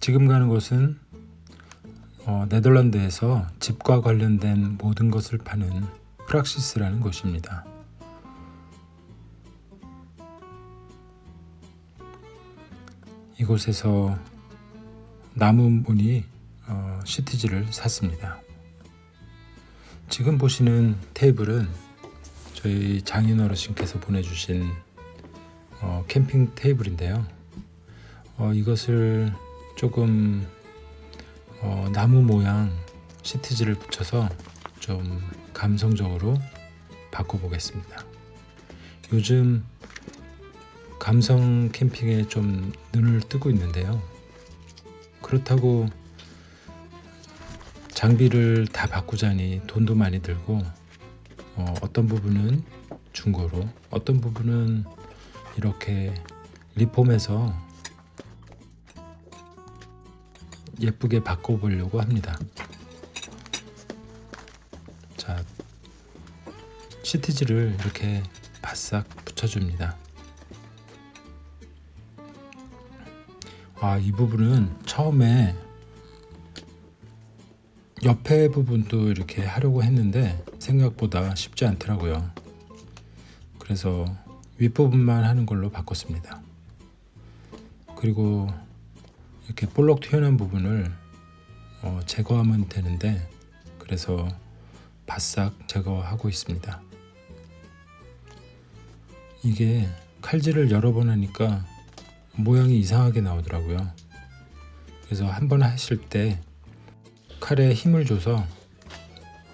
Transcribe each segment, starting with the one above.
지금 가는 곳은 어, 네덜란드에서 집과 관련된 모든 것을 파는 프락시스라는 곳입니다. 이곳에서 나무 무늬 어, 시티지를 샀습니다. 지금 보시는 테이블은 저희 장인 어르신께서 보내주신 어, 캠핑 테이블인데요. 어, 이것을 조금 어, 나무 모양 시트지를 붙여서 좀 감성적으로 바꿔보겠습니다. 요즘 감성 캠핑에 좀 눈을 뜨고 있는데요. 그렇다고 장비를 다 바꾸자니 돈도 많이 들고 어, 어떤 부분은 중고로 어떤 부분은 이렇게 리폼해서 예쁘게 바꿔보려고 합니다. 자, 시티지를 이렇게 바싹 붙여줍니다. 아, 이 부분은 처음에 옆에 부분도 이렇게 하려고 했는데 생각보다 쉽지 않더라고요. 그래서 윗부분만 하는 걸로 바꿨습니다. 그리고 이렇게 볼록 튀어나온 부분을 어, 제거하면 되는데 그래서 바싹 제거하고 있습니다. 이게 칼질을 여러 번 하니까 모양이 이상하게 나오더라고요. 그래서 한 번 하실 때 칼에 힘을 줘서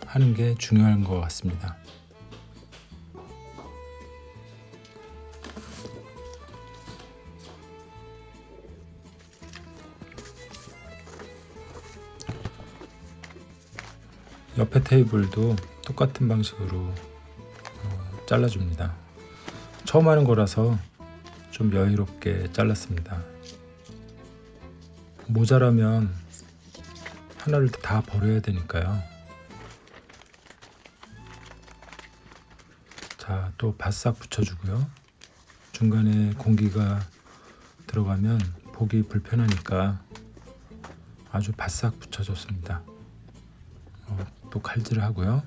하는 게 중요한 것 같습니다. 옆에 테이블도 똑같은 방식으로 어, 잘라줍니다. 처음 하는 거라서 좀 여유롭게 잘랐습니다. 모자라면 하나를 다 버려야 되니까요. 자, 또 바싹 붙여주고요. 중간에 공기가 들어가면 보기 불편하니까 아주 바싹 붙여줬습니다. 어, 또 칼질을 하고요.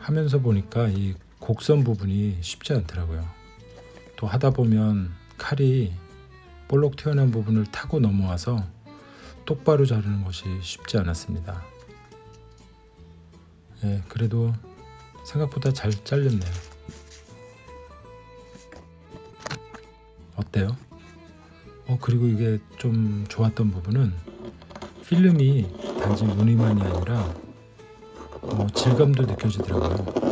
하면서 보니까 이 곡선 부분이 쉽지 않더라고요. 또 하다 보면 칼이 볼록 튀어나온 부분을 타고 넘어와서 똑바로 자르는 것이 쉽지 않았습니다. 예, 그래도 생각보다 잘 잘렸네요. 어때요? 어, 그리고 이게 좀 좋았던 부분은 필름이 단지 무늬만이 아니라 어, 질감도 느껴지더라고요.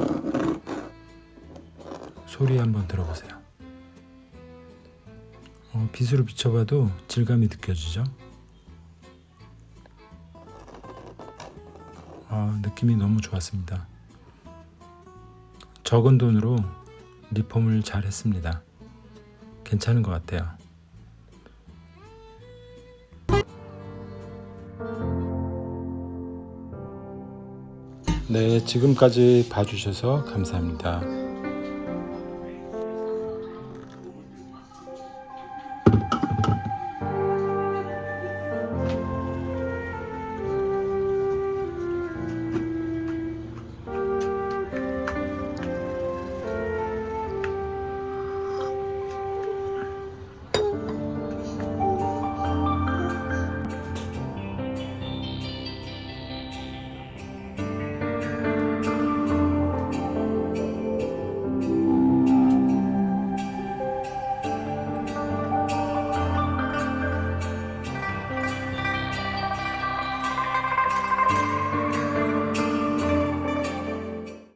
소리 한번 들어보세요. 어, 빛으로 비춰봐도 질감이 느껴지죠? 아, 느낌이 너무 좋았습니다. 적은 돈으로 리폼을 잘 했습니다. 괜찮은 것 같아요. 네, 지금까지 봐주셔서 감사합니다.